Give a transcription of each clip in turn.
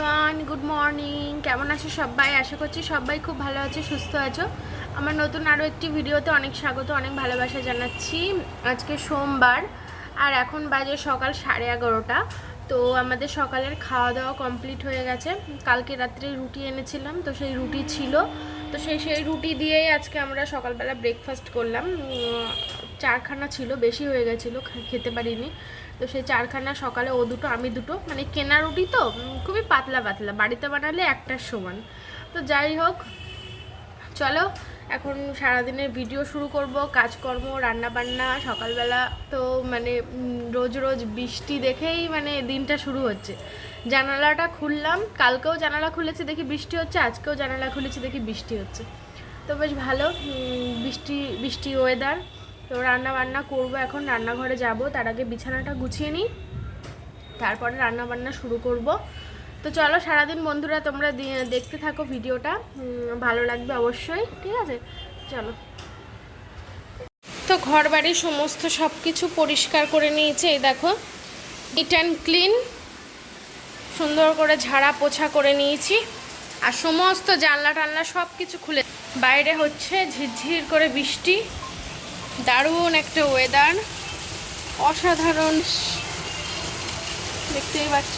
Everyone, good morning. কেমন আছো সবাই? আশা করছি সবাই খুব ভালো আছে, সুস্থ আছো। আমার নতুন আরও একটি ভিডিওতে অনেক স্বাগত, অনেক ভালোবাসা জানাচ্ছি। আজকে সোমবার, আর এখন বাজে সকাল সাড়ে এগারোটা। তো আমাদের সকালের খাওয়া দাওয়া কমপ্লিট হয়ে গেছে। কালকে রাত্রে রুটি এনেছিলাম, তো সেই রুটি ছিল। তো সেই সেই রুটি দিয়েই আজকে আমরা সকালবেলা ব্রেকফাস্ট করলাম। চারখানা ছিল, বেশি হয়ে গেছিল খেতে পারিনি। তো সেই চারখানা সকালে ও দুটো, আমি দুটো মানে কেনা রুটি তো খুবই পাতলা পাতলা, বাড়িতে বানালে একটার সমান। তো যাই হোক, চলো, এখন সারাদিনের ভিডিও শুরু করব, কাজকর্ম রান্না বান্না সকালবেলা তো মানে রোজ রোজ বৃষ্টি দেখেই মানে দিনটা শুরু হচ্ছে। জানালাটা খুললাম, কালকেও জানালা খুলেছি দেখি বৃষ্টি হচ্ছে, আজকেও জানালা খুলেছি দেখি বৃষ্টি হচ্ছে। তো বেশ ভালো বৃষ্টি বৃষ্টি ওয়েদার তো রান্না বান্না করব, এখন রান্নাঘরে যাব। তার আগে বিছানাটা গুছিয়ে নিই। তারপরে রান্না বান্না শুরু করব। তো চলো সারাদিন বন্ধুরা, তোমরা দেখতে থাকো ভিডিওটা। ভালো লাগবে অবশ্যই, ঠিক আছে? চলো। তো ঘর বাড়ি সমস্ত সব কিছু পরিষ্কার করে নিয়েছে। এই দেখো নিট অ্যান্ড ক্লিন সুন্দর করে ঝাড়া পোছা করে নিয়েছি। আর সমস্ত জানলা টানলা সব কিছু খুলে বাইরে হচ্ছে ঝিরঝির করে বৃষ্টি। দারুণ একটা ওয়েদার অসাধারণ দেখতেই পাচ্ছ।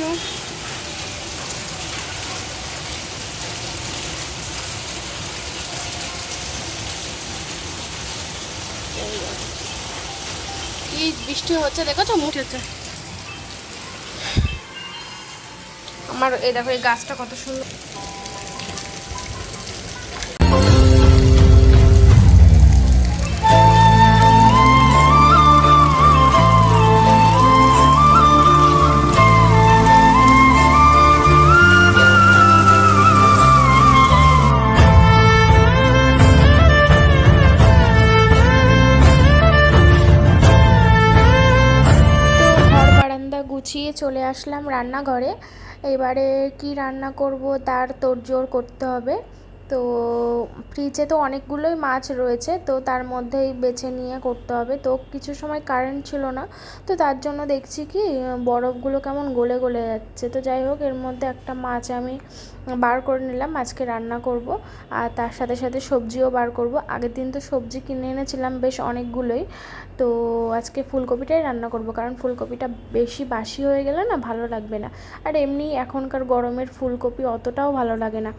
কি বৃষ্টি হচ্ছে, দেখেছ? মুঠ হচ্ছে। আমার এই দেখো, এই গাছটা কত সুন্দর। চলে আসলাম রান্নাঘরে। এবারে কি রান্না করব তার তোড়জোড় করতে হবে। তো ফ্রিজে তো অনেকগুলোই মাছ রয়েছে, তো তার মধ্যেই বেছে নিয়ে করতে হবে। তো কিছু সময় কারেন্ট ছিল না, তো তার জন্য দেখছি কি, বরফগুলো কেমন গলে গলে যাচ্ছে। তো যাই হোক, এর মধ্যে একটা মাছ আমি বার করে নিলাম, আজকে রান্না করব। আর তার সাথে সাথে সবজিও বার করব। আগের দিন তো সবজি কিনে এনেছিলাম বেশ অনেকগুলোই। তো আজকে ফুলকপিটাই রান্না করব, কারণ ফুলকপিটা বেশি বাসি হয়ে গেলে না ভালো লাগবে না। আর এমনি এখনকার গরমের ফুলকপি অতটাও ভালো লাগে না।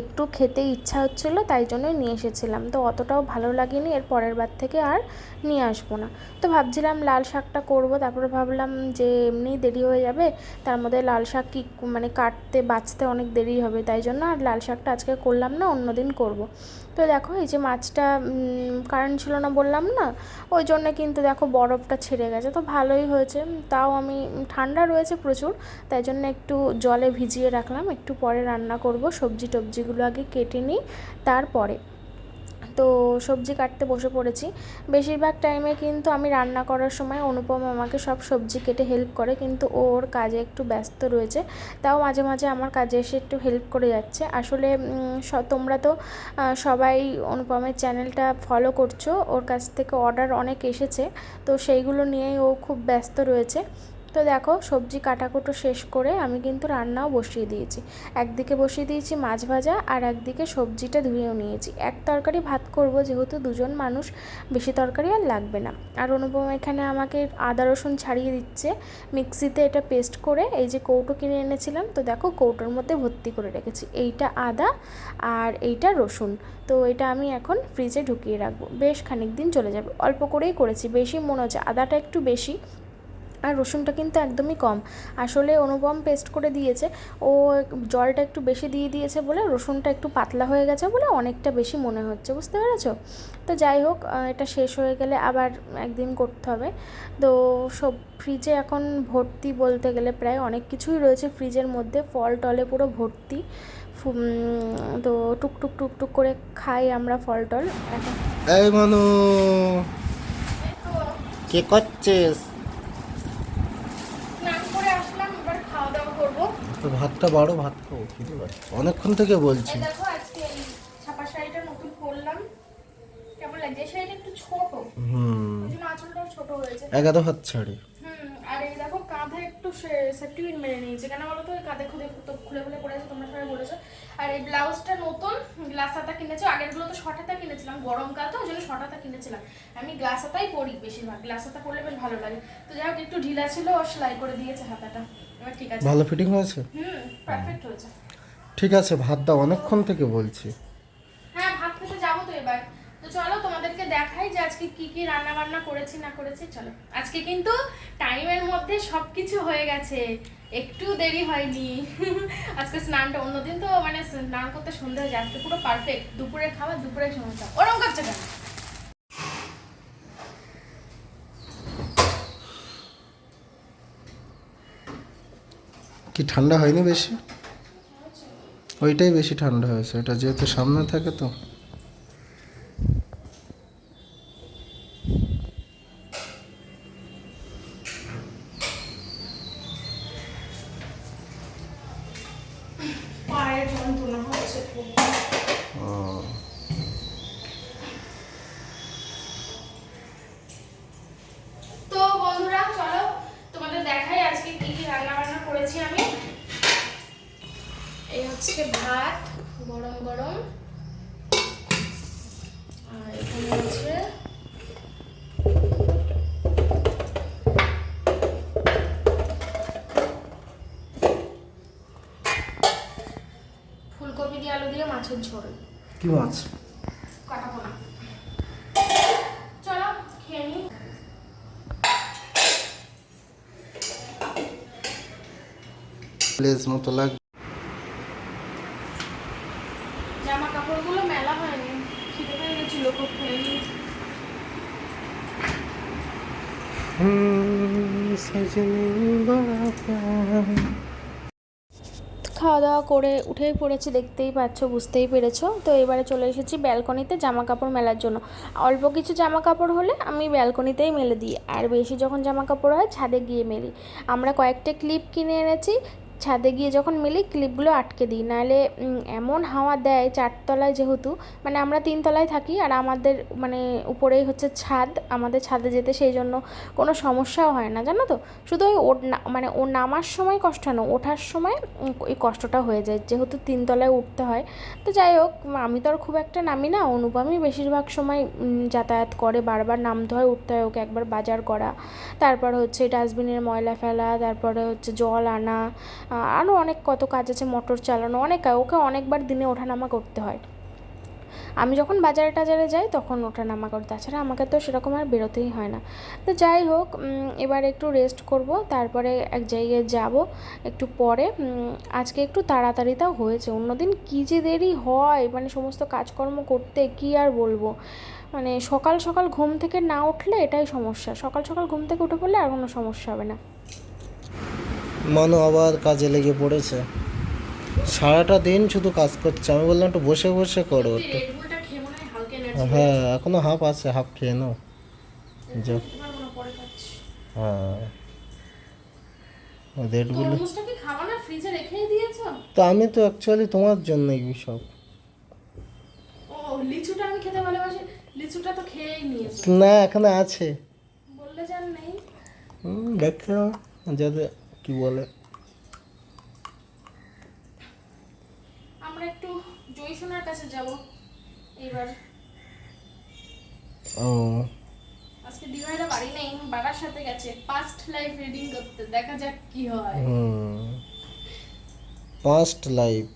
একটু খেতে ইচ্ছা হচ্ছিল, তাই জন্যই নিয়ে এসেছিলাম। তো অতটাও ভালো লাগেনি, এর পরের বার থেকে আর নিয়ে আসব না। তো ভাবছিলাম লাল শাকটা করব, তারপরে ভাবলাম যে এমনি দেরি হয়ে যাবে, তার মধ্যে লাল শাক কি মানে কাটতে, বাছতে অনেক দেরি হবে, তাই জন্য আর লাল শাকটা আজকে করলাম না অন্য দিন করব। তো দেখো, এই যে মাছটা কারেন্ট ছিল না বললাম না, ওই জন্য কিন্তু দেখো বরফটা ছেড়ে গেছে। তো ভালোই হয়েছে, তাও আমি, ঠান্ডা রয়েছে প্রচুর, তাই জন্য একটু জলে ভিজিয়ে রাখলাম। একটু পরে রান্না করব, সবজি টবজিগুলো আগে কেটে নিই, তারপরে। তো সবজি কাটতে বসে পড়েছি। বেশিরভাগ টাইমে কিন্তু আমি রান্না করার সময় অনুপম আমাকে সব সবজি কেটে হেল্প করে, কিন্তু ওর কাজে একটু ব্যস্ত রয়েছে। তাও মাঝে মাঝে আমার কাজে এসে একটু হেল্প করে যাচ্ছে। আসলে তোমরা তো সবাই অনুপমের চ্যানেলটা ফলো করছ। ওর কাছ থেকে অর্ডার অনেক এসেছে। তো সেইগুলো নিয়েই ও খুব ব্যস্ত রয়েছে। তো দেখো, সবজি কাটাকুটো শেষ করে আমি কিন্তু রান্নাও বসিয়ে দিয়েছি। একদিকে বসিয়ে দিয়েছি মাছ ভাজা আর একদিকে সবজিটা ধুয়েও নিয়েছি। এক তরকারি ভাত করব যেহেতু দুজন মানুষ, বেশি তরকারি আর লাগবে না। আর অনুপম এখানে আমাকে আদা রসুন ছাড়িয়ে দিচ্ছে। মিক্সিতে এটা পেস্ট করে এই যে কৌটো কিনে এনেছিলাম, তো দেখো কৌটোর মধ্যে ভর্তি করে রেখেছি। এইটা আদা আর এইটা রসুন। তো এটা আমি এখন ফ্রিজে ঢুকিয়ে রাখব। বেশ খানিক দিন চলে যাবে। অল্প করেই করেছি, বেশি মনে হচ্ছে। আদাটা একটু বেশি আর রসুনটা কিন্তু একদমই কম। আসলে অনুপম পেস্ট করে দিয়েছে। ও জলটা একটু বেশি দিয়ে দিয়েছে বলে রসুনটা একটু পাতলা হয়ে গেছে বলে অনেকটা বেশি মনে হচ্ছে, বুঝতে পেরেছ? তো যাই হোক এটা শেষ হয়ে গেলে আবার একদিন করতে হবে। তো সব ফ্রিজে এখন ভর্তি বলতে গেলে প্রায় অনেক কিছুই রয়েছে ফ্রিজের মধ্যে। ফল টলে পুরো ভর্তি। তো টুকটুক টুকটুক করে খাই আমরা ফল টল। এই কে করছিস স্নান করে আসলাম এবার খাওয়া দাওয়া করব তো ভাতটা বাড়ো ভাত খাব খিদে পাচ্ছে অনেকক্ষণ থেকে বলছি। এই দেখো আজকে ছাপা শাড়িটা নতুন পরলাম। কেমন লাগছে? শাড়িটা একটু ছোট। হুম। ওই জন্য আঁচলটাও ছোট হয়েছে। এগারো হাত ছাড়ি হুম আর এই দেখো কাঁধে একটু মেরে নিয়েছে। কেন বলো তো? কাঁধে খুলে তো খুলে খুলে পড়েছে তোমরা সবাই বলেছ। আর এই ব্লাউজটা নতুন গ্লাস হাতা কিনেছো। আগেরগুলো তো শর্ট হাতা কিনেছিলাম গরমকাল তো ওই জন্য শর্ট হাতা কিনেছিলাম। আমি গ্লাস হাতাই পরি বেশিরভাগ। গ্লাস হাতা পরলে বেশ ভালো লাগে। তো যাই হোক একটু ঢিলা ছিল ও সেলাই করে দিয়েছে হাতাটা। ঠিক আছে। ভালো ফিটিং হয়েছে? হুম পারফেক্ট হয়েছে। ঠিক আছে ভাত দাও অনেকক্ষণ থেকে বলছি। হ্যাঁ ভাত খেতে যাব তো এবার। তো চলো তোমাদেরকে দেখাই যে আজকে কি কি রান্না বান্না করেছি না করেছি চলো। আজকে কিন্তু টাইমের মধ্যে সবকিছু হয়ে গেছে। একটু দেরি হয়নি। আজকে স্নানটা অন্যদিন তো মানে স্নান করতে সন্ধ্যা যায় আজকে পুরো পারফেক্ট দুপুরে খাবার দুপুরে সময় ওরকম করছে কেন? কি ঠান্ডা হয়নি বেশি? ওইটাই বেশি ঠান্ডা হয়েছে এটা যেহেতু সামনে থাকে তো পায়ের যন্ত্রণা হচ্ছে খুব ও, তো বন্ধুরা চলো তোমাদের দেখাই আজকে কি কি রান্না বান্না করেছি আমি। এই হচ্ছে ভাত, গরম গরম। আর এখানে হচ্ছে ফুলকপি দিয়ে আলু দিয়ে মাছের ঝোল। কি মাছ কাটাবো না চলো খেয়ে নিই প্লেস মতো লাগবে খাওয়া দাওয়া করে উঠেই পড়েছি, দেখতেই পাচ্ছ, বুঝতেই পেরেছ। তো এবারে চলে এসেছি ব্যালকনিতে জামা কাপড় মেলার জন্য। অল্প কিছু জামা কাপড় হলে আমি ব্যালকনিতেই মেলে দিই, আর বেশি যখন জামা কাপড় হয় ছাদে গিয়ে মেলি। আমরা কয়েকটা ক্লিপ কিনে এনেছি ছাদে গিয়ে যখন মেলি ক্লিপগুলো আটকে দিই, নাহলে এমন হাওয়া দেয় চারতলায় যেহেতু মানে আমরা তিনতলায় থাকি আর আমাদের মানে উপরেই হচ্ছে ছাদ, আমাদের ছাদে যেতে সেই জন্য কোনো সমস্যাও হয় না, জানো তো? শুধু ওই ওর মানে ও নামার সময় কষ্ট না, ওঠার সময় ওই কষ্টটা হয়ে যায়, যেহেতু তিনতলায় উঠতে হয়। তো যাই হোক, আমি তো আর খুব একটা নামি না, অনুপমই বেশিরভাগ সময় যাতায়াত করে, বারবার নামতে হয়, উঠতে হয় ওকে একবার বাজার করা। তারপর হচ্ছে ডাস্টবিনের ময়লা ফেলা, তারপরে হচ্ছে জল আনা আরও অনেক কত কাজ আছে, মোটর চালানো, অনেক ওকে অনেকবার দিনে ওঠানামা করতে হয়। আমি যখন বাজারে টাজারে যাই, তখন ওঠানামা করি। তাছাড়া আমাকে তো সেরকম আর বেরোতেই হয় না। তো যাই হোক এবার একটু রেস্ট করব, তারপরে এক জায়গায় যাব। একটু পরে আজকে একটু তাড়াতাড়িটাও হয়েছে। অন্যদিন কী যে দেরি হয় মানে সমস্ত কাজকর্ম করতে কি আর বলব? মানে সকাল সকাল ঘুম থেকে না উঠলে এটাই সমস্যা। সকাল সকাল ঘুম থেকে উঠে পড়লে আর কোনো সমস্যা হবে না। মানু আবার কাজে লেগে পড়েছে। সারাটা দিন শুধু কাজ করছে। আমি বললাম একটু বসে বসে করো একটু। হয় এখনও হাফ আছে হাফ খেয়ে নাও। হ্যাঁ দিয়েছ? তো আমি তো অ্যাকচুয়ালি তোমার জন্যই সব। ও লিচুটা আমি খেতে ভালোবাসি। লিচুটা তো খেয়েই নিয়েছো। না এখানে আছে। বললে জান নেই। হুম, দেখে যাতে কি বলে? আমরা একটু জয়সোনার কাছে যাব। এবার ও। আজকে দিভাইরা বাড়ি নেই বাবার সাথে গেছে। পাস্ট লাইফ রিডিং করতে দেখা যাক কি হয়। পাস্ট লাইফ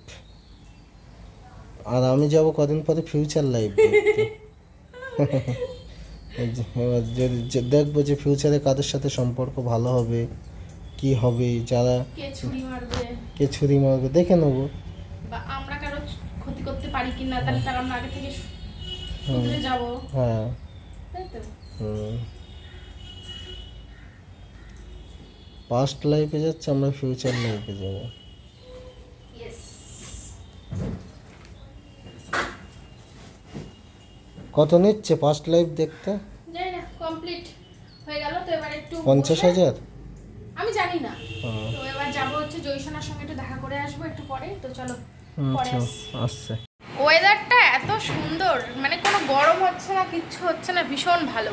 আর আমি যাব কদিন পরে ফিউচার লাইফ দেখব যে ফিউচারে কাদের সাথে সম্পর্ক ভালো হবে। কি হবে যারা কে ছুরি মারবে? কে ছুরি মারবে দেখে নেব। বা আমরা কারও ক্ষতি করতে পারি কিনা তাহলে তার আমরা আগে থেকে যাব। হ্যাঁ। তাই তো? হুম। পাস্ট লাইফে যাচ্ছে আমরা ফিউচার লাইফে যাব। কত নিচ্ছে পাস্ট লাইফ দেখতে? কমপ্লিট হয়ে গেল তো এবার একটু পঞ্চাশ হাজার? তো এবার যাব হচ্ছে জয়সোনার সঙ্গে একটু দেখা করে আসব একটু পরে। তো চলো পরে আচ্ছা আসছে। ওয়েদারটা এত সুন্দর মানে কোনো গরম হচ্ছে না কিচ্ছু হচ্ছে না ভীষণ ভালো।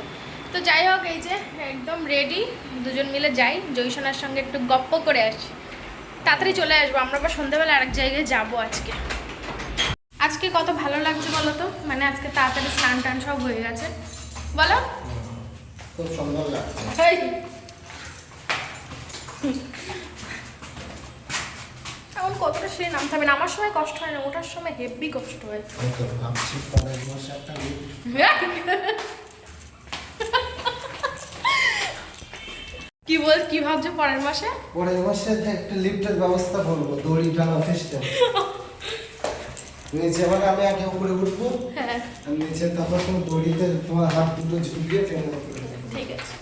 তো যাই হোক এই যে একদম রেডি দুজন মিলে যাই জয়সোনার সঙ্গে একটু গপ্প করে আসি। তাড়াতাড়ি চলে আসব আমরা আবার সন্ধ্যাবেলা আরেক জায়গায় যাব আজকে। আজকে কত ভালো লাগছে বলো তো? মানে আজকে তাড়াতাড়ি স্নান টান সব হয়ে গেছে। বলো। খুব সুন্দর লাগছে। এখন কতটা নামতে হবে নামার সময় কষ্ট হয় না ওঠার সময় হেভি কষ্ট হয়। কি বল কি ভাবছ পরের মাসে? পরের মাসে একটা লিফটের ব্যবস্থা করব দড়ি টানা সিস্টেম নিচে মানে আমি আগে উপরে উঠবো হ্যাঁ। নিচে তারপর তুমি দড়িতে তোমার হাত দুটো ঝুলিয়ে ঠিক আছে।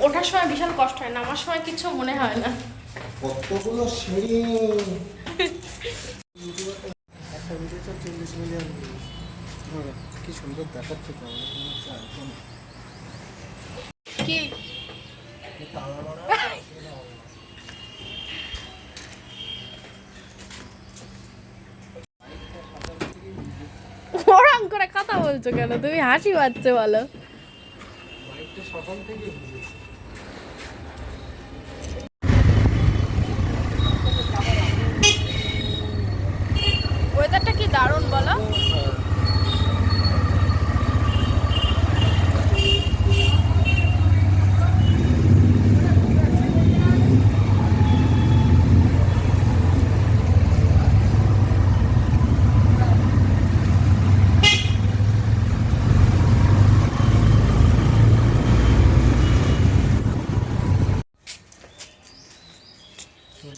ওঠার সময় বিশাল কষ্ট হয় নামার সময় কিছু মনে হয় না। কতগুলো সিঁড়ি? একটা ভিডিওতে চল্লিশ মিলিয়ন কি সুন্দর দেখাচ্ছে তো কি? ওরম করে কথা বলছো কেন? তুমি হাসি পাচ্ছে বলো। সকাল থেকে বুঝেছি ওয়েদারটা কি দারুণ বলো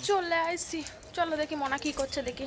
চলে আসছি দেখি মনা কি করছে দেখি।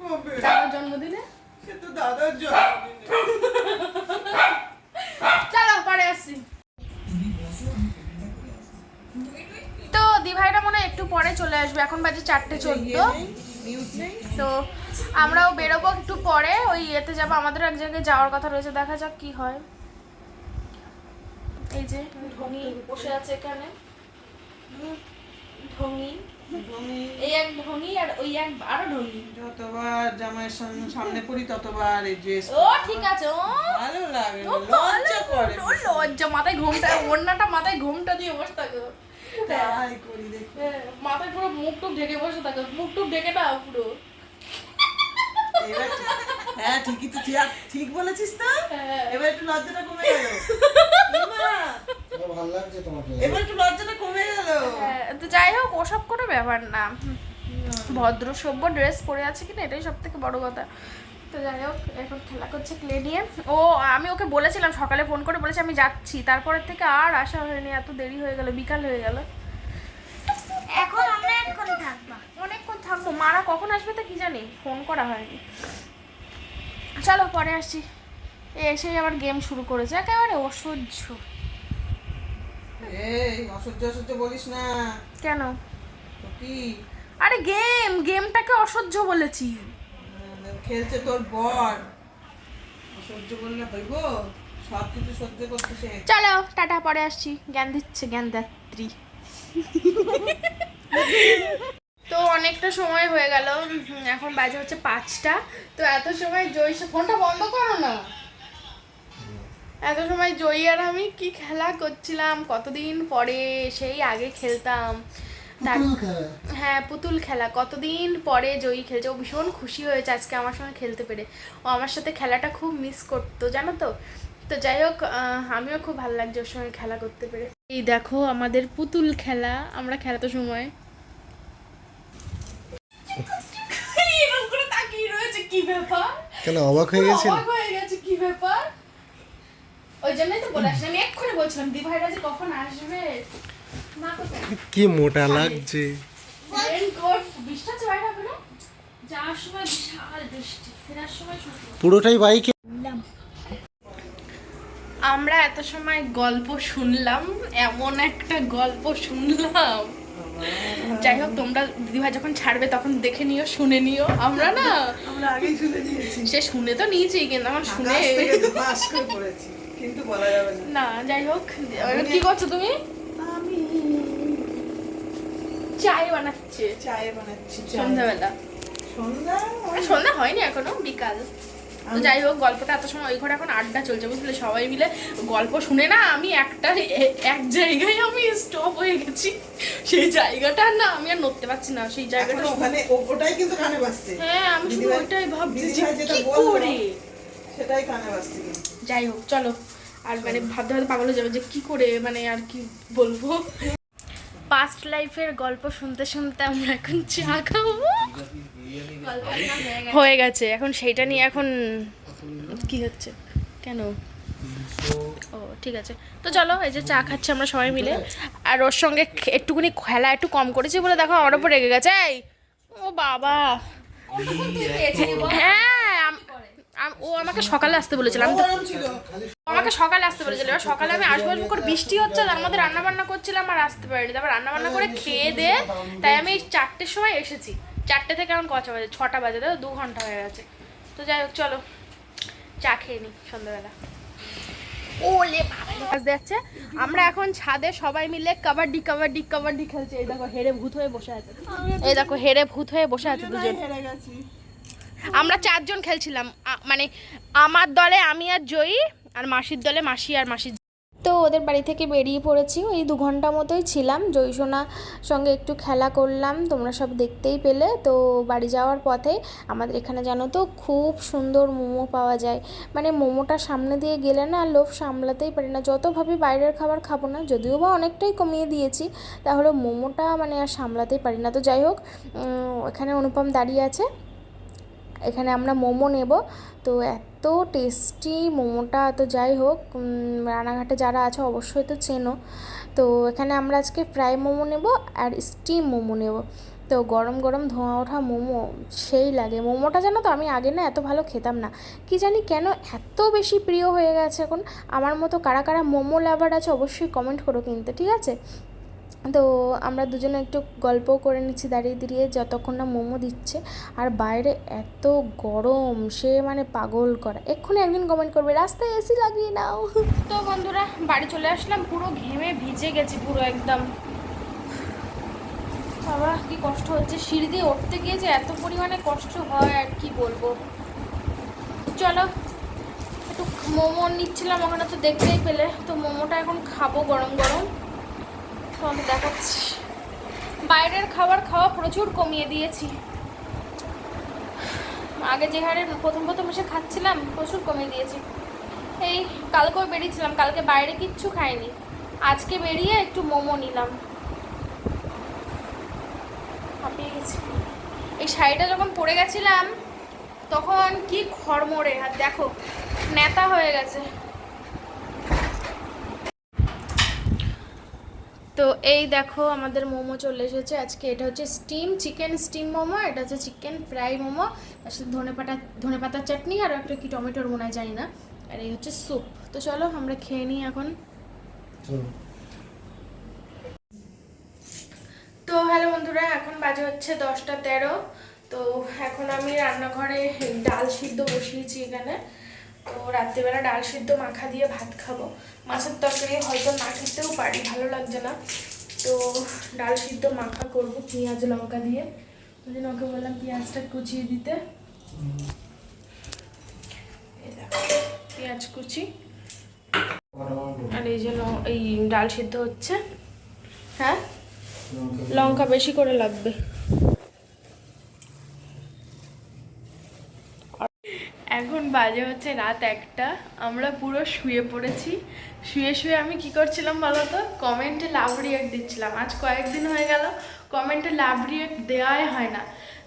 হয়েছিল দাদার জন্মদিনে? চলো পরে আসছি। তো দিভাইরা মনে একটু পরে চলে আসবে এখন বাজে চারটে চোদ্দ। তো আমরাও বেরোবো একটু পরে ওই ইয়েতে যাব। আমাদের এক জায়গায় যাওয়ার কথা রয়েছে দেখা যাক কি হয়। এই যে ঢঙি বসে আছে এখানে। ঢঙি এই এক ঢঙি আর ওই এক আরও ঢঙি যতবার জামাইয়ের সামনে সামনে পড়ি ততবার এই ড্রেস ও ঠিক আছে ও। ভালো লাগে লজ্জা করে ও লজ্জা মাথায় ঘুমটা ওড়নাটা মাথায় ঘুমটা দিয়ে বসে থাকে। তাই করি দেখি। হ্যাঁ, মাথায় পুরো মুখ টুক ঢেকে বসে থাকে মুখ টুক ঢেকে না পুরো। এবার হ্যাঁ ঠিকই তো ঠিক বলেছিস তো? হ্যাঁ। এবার একটু লজ্জাটা কমে গেল। ভালো লাগছে তোমাকে? এবার একটু লজ্জাটা কমে গেল। হ্যাঁ, তো যাই হোক ওসব কোনো ব্যাপার না। ভদ্র সভ্য ড্রেস পরে আছে কিনা এটাই সব থেকে বড় কথা। তো যাই হোক এখন খেলা করছে ক্লে নিয়ে। ও আমি ওকে বলেছিলাম সকালে ফোন করে বলেছি আমি যাচ্ছি। তারপরের থেকে আর আসা হয়নি এত দেরি হয়ে গেল বিকাল হয়ে গেল। এখন অনেকক্ষণ থাকবা। অনেকক্ষণ থাকব। মারা কখন আসবে তা কি জানি? ফোন করা হয়নি। চলো পরে আসছি। এসেই আবার গেম শুরু করেছে একেবারে অসহ্য। এই অসহ্য অসহ্য বলিস না। কেন? কি? আরে গেম গেমটাকে অসহ্য বলেছি। খেলছে তোর বর। অসহ্য বললে হইব? সব কিছু সহ্য করতে সে চলো টাটা পরে আসছি। জ্ঞান দিচ্ছে জ্ঞান দাত্রী তো অনেকটা সময় হয়ে গেল। এখন বাজে হচ্ছে পাঁচটা। তো এত সময় জয়ী ফোনটা বন্ধ করো না। এত সময় জয়ী আর আমি কি খেলা করছিলাম কতদিন পরে সেই আগে খেলতাম। হ্যাঁ পুতুল খেলা। কতদিন পরে জয়ী খেলছে। ও ভীষণ খুশি হয়েছে আজকে আমার সঙ্গে খেলতে পেরে। ও আমার সাথে খেলাটা খুব মিস করতো জানো তো? তো যাই হোক আমিও খুব ভালো লাগছে ওর সঙ্গে খেলা করতে পেরে। এই দেখো আমাদের পুতুল খেলা। আমরা খেলাতে সময় কি ব্যাপার? কেন অবাক হয়ে গেছিল? অবাক হয়ে গেছে কি ব্যাপার? ওই জন্যই তো বলে আসলাম আমি এক্ষুনি বলছিলাম দি ভাইরা যে কখন আসবে? কোথায়? কি মোটা লাগছে। বৃষ্টি হচ্ছে বাইরে এখনও? যাওয়ার সময় বিশাল বৃষ্টি ফেরার সময় পুরোটাই বাইকে? আমরা এত সময় গল্প শুনলাম এমন একটা গল্প শুনলাম। যাই হোক তোমরা দিদিভাই যখন ছাড়বে তখন দেখে নিও শুনে নিও। আমরা না আমরা আগেই শুনে দিয়েছি সে শুনে তো নিয়েছি কিন্তু আমার শুনে কিন্তু বলা যাবে না। যাই হোক কি করছ তুমি? আমি চাই বানাচ্ছে। চায় বানাচ্ছি সন্ধ্যাবেলা। সন্ধ্যা সন্ধ্যা হয়নি এখনও বিকাল। তো যাই হোক গল্পটা এত সময় ওই ঘরে এখন আড্ডা চলছে বুঝলে? সবাই মিলে গল্প শুনে না আমি একটা এক জায়গায় আমি স্টপ হয়ে গেছি। সেই জায়গাটা না আমি আর নড়তে পারছি না সেই জায়গাটা ওখানে ওটাই কিন্তু কানে বাজছে। হ্যাঁ আমি শুধু ওইটাই ভাবছি যে যেটা কি করে? সেটাই কানে বাজছে যাই হোক চলো। আর মানে ভাবতে ভাবতে পাগল হয়ে যাবে যে কি করে মানে আর কি বলব? পাস্ট লাইফের গল্প শুনতে শুনতে আমরা এখন চা খাব। হয়ে গেছে, এখন সেইটা নিয়ে এখন কি হচ্ছে? কেন? ও, ঠিক আছে। তো চলো, এই যে চা খাচ্ছি আমরা সবাই মিলে। আর ওর সঙ্গে একটুখানি খেলা একটু কম করেছি বলে দেখো আমার ওপর রেগে গেছে। এই, ও বাবা। হ্যাঁ ও আমাকে সকালে আসতে বলেছিল। আমি আমাকে সকালে আসতে বলেছিল। এবার সকালে আমি আসব আসব করে বৃষ্টি হচ্ছে, তার মধ্যে রান্না বান্না করছিলাম আর আসতে পারিনি। তারপর রান্না বান্না করে খেয়ে দিয়ে তাই আমি চারটের সময় এসেছি। চারটে থেকে এখন কটা বাজে? ছটা বাজে তো? দু ঘণ্টা হয়ে গেছে। তো যাই হোক চলো। চা খেয়ে নিই সন্ধ্যাবেলা। ওলে বাবা। যাচ্ছে আমরা এখন ছাদে সবাই মিলে কাবাডি কাবাডি কাবাডি খেলছি। এই দেখো হেরে ভূত হয়ে বসে আছে। এই দেখো হেরে ভূত হয়ে বসে আছে দুজন। আমরা চারজন খেলছিলাম। মানে আমার দলে আমি আর জয়ী আর মাসির দলে মাসি আর মাসির তো ওদের বাড়ি থেকে বেরিয়ে পড়েছি। ওই দু ঘণ্টা মতোই ছিলাম। জয়সোনা সঙ্গে একটু খেলা করলাম। তোমরা সব দেখতেই পেলে। তো বাড়ি যাওয়ার পথে আমাদের এখানে জানো তো খুব সুন্দর মোমো পাওয়া যায়। মানে মোমোটা সামনে দিয়ে গেলে না লোভ সামলাতেই পারি না। যতভাবে বাইরের খাবার খাব না, যদিও বা অনেকটাই কমিয়ে দিয়েছি, তাহলে মোমোটা মানে আর সামলাতেই পারি না। তো যাই হোক এখানে অনুপম দাঁড়িয়ে আছে। এখানে আমরা মোমো নেব। তো এত টেস্টি মোমোটা, তো যাই হোক রানাঘাটে যারা আছে অবশ্যই তো চেনো। তো এখানে আমরা আজকে ফ্রাই মোমো নেব আর স্টিম মোমো নেব। তো গরম গরম ধোঁয়া ওঠা মোমো সেই লাগে। মোমোটা জানো তো আমি আগে না এত ভালো খেতাম না। কি জানি কেন এত বেশি প্রিয় হয়ে গেছে এখন। আমার মতো কারা কারা মোমো লাভার আছে অবশ্যই কমেন্ট করো কিন্তু, ঠিক আছে? তো আমরা দুজনে একটু গল্পও করে নিচ্ছি, দাঁড়িয়ে দাঁড়িয়ে যতক্ষণ না মোমো দিচ্ছে। আর বাইরে এত গরম, সে মানে পাগল করা। এক্ষুনি একদিন কমেন্ট করবে, রাস্তায় এসি লাগিয়ে নাও। তো বন্ধুরা, বাড়ি চলে আসলাম, পুরো ঘেমে ভিজে গেছি, পুরো একদম। বাবা, কি কষ্ট হচ্ছে, সিঁড়ি দিয়ে উঠতে গিয়ে যে এত পরিমাণে কষ্ট হয়, আর কি বলব। চলো, একটু মোমো নিচ্ছিলাম, ওখানে তো দেখতেই পেলে। তো মোমোটা এখন খাব গরম গরম। তোমাকে দেখাচ্ছি। বাইরের খাবার খাওয়া প্রচুর কমিয়ে দিয়েছি। আগে যে হারে প্রথম প্রথম এসে খাচ্ছিলাম, প্রচুর কমিয়ে দিয়েছি। এই, কালকেও বেরিয়েছিলাম, কালকে বাইরে কিচ্ছু খাইনি। আজকে বেরিয়ে একটু মোমো নিলাম। গেছি। এই শাড়িটা যখন পরে গেছিলাম, তখন কি খড়মড়ে, আর দেখো নেতা হয়ে গেছে। তো এই দেখো আমাদের মোমো চলে এসেছে। আজকে এটা হচ্ছে স্টিম চিকেন স্টিম মোমো এটা হচ্ছে চিকেন ফ্রাই মোমো। তার সাথে ধনে পাতা ধনে পাতার চাটনি আর একটা কি টমেটোর মনে হয় জানি না। আর এই হচ্ছে স্যুপ তো চলো আমরা খেয়ে নিই এখন। তো হ্যালো বন্ধুরা এখন বাজে হচ্ছে দশটা তেরো। তো এখন আমি রান্নাঘরে ডাল সিদ্ধ বসিয়েছি এখানে। তো রাত্রিবেলা ডাল সিদ্ধ মাখা দিয়ে ভাত খাব। মাছের তরকারি হয়তো না খেতেও পারি, ভালো লাগছে না। তো ডাল সিদ্ধ মাখা করব পেঁয়াজ লঙ্কা দিয়ে। ওই জন্য ওকে বললাম পেঁয়াজটা কুচিয়ে দিতে। পেঁয়াজ কুচি। আর এই জন্য এই ডাল সিদ্ধ হচ্ছে। হ্যাঁ? লঙ্কা বেশি করে লাগবে। এখন বাজে হচ্ছে রাত একটা, আমরা পুরো শুয়ে পড়েছি। শুয়ে শুয়ে আমি কি করছিলাম বলো তো? কমেন্টে লাভ রিয়াক্ট দিচ্ছিলাম। আজ কয়েকদিন হয়ে গেল কমেন্টে লাভ রিয়াক্ট দেওয়াই হয় না।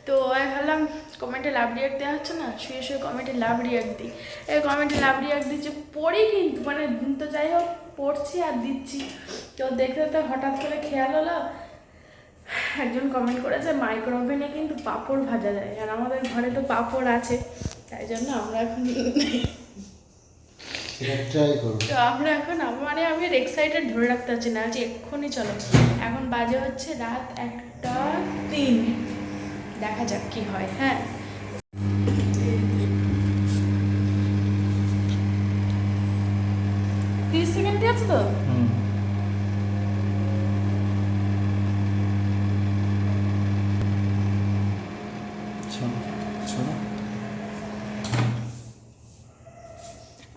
তো আমি ভাবলাম কমেন্টে লাভ রিয়াক্ট দেওয়া হচ্ছে না? শুয়ে শুয়ে কমেন্টে লাভ রিয়াক্ট দিই। এই কমেন্টে লাভ রিয়াক্ট দিচ্ছি, পড়ি কিন্তু মানে তো যাই হোক, পড়ছি আর দিচ্ছি। তো দেখতে তো হঠাৎ করে খেয়াল হলো, একজন কমেন্ট করেছে মাইক্রো ওভেনে কিন্তু পাঁপড় ভাজা যায়। আর আমাদের ঘরে তো পাঁপড় আছে। তাই জন্য আমরা এখন তো আমরা এখন মানে আমি এক্সাইটেড ধরে রাখতে পারছি না যে এক্ষুনি চলো। এখন বাজে হচ্ছে রাত একটা তিন। দেখা যাক কি হয় হ্যাঁ। তিরিশ সেকেন্ড আছে তো হুম শোনো শোনো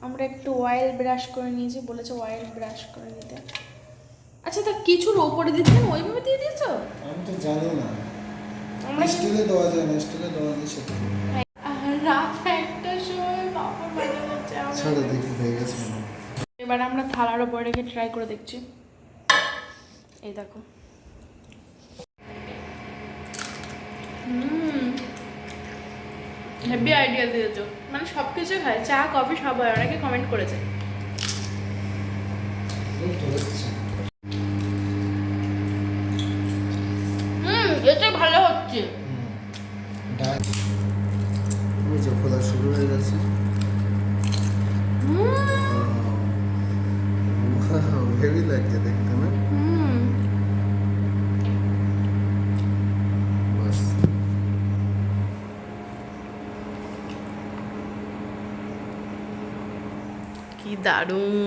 আমরা একটু অয়েল ব্রাশ করে নিয়েছি বলেছে অয়েল ব্রাশ করে নিতে। আচ্ছা তা কিছুর ওপরে দিচ্ছেন ওইভাবে দিয়ে দিয়েছ? আমি তো জানি না। আমরা স্টিলে দেওয়া যায় না স্টিলে দেওয়া নিষেধ আহ, রাত একটার সময় পাপড় যাচ্ছে আমরা- ছাড়ে দেখি হয়ে গেছে। এবার আমরা থালার ওপর রেখে ট্রাই করে দেখছি। এই দেখো। হেভি আইডিয়া দিয়েছ। মানে সব কিছু খায় চা কফি সব হয় অনেকে কমেন্ট করেছে। দারুণ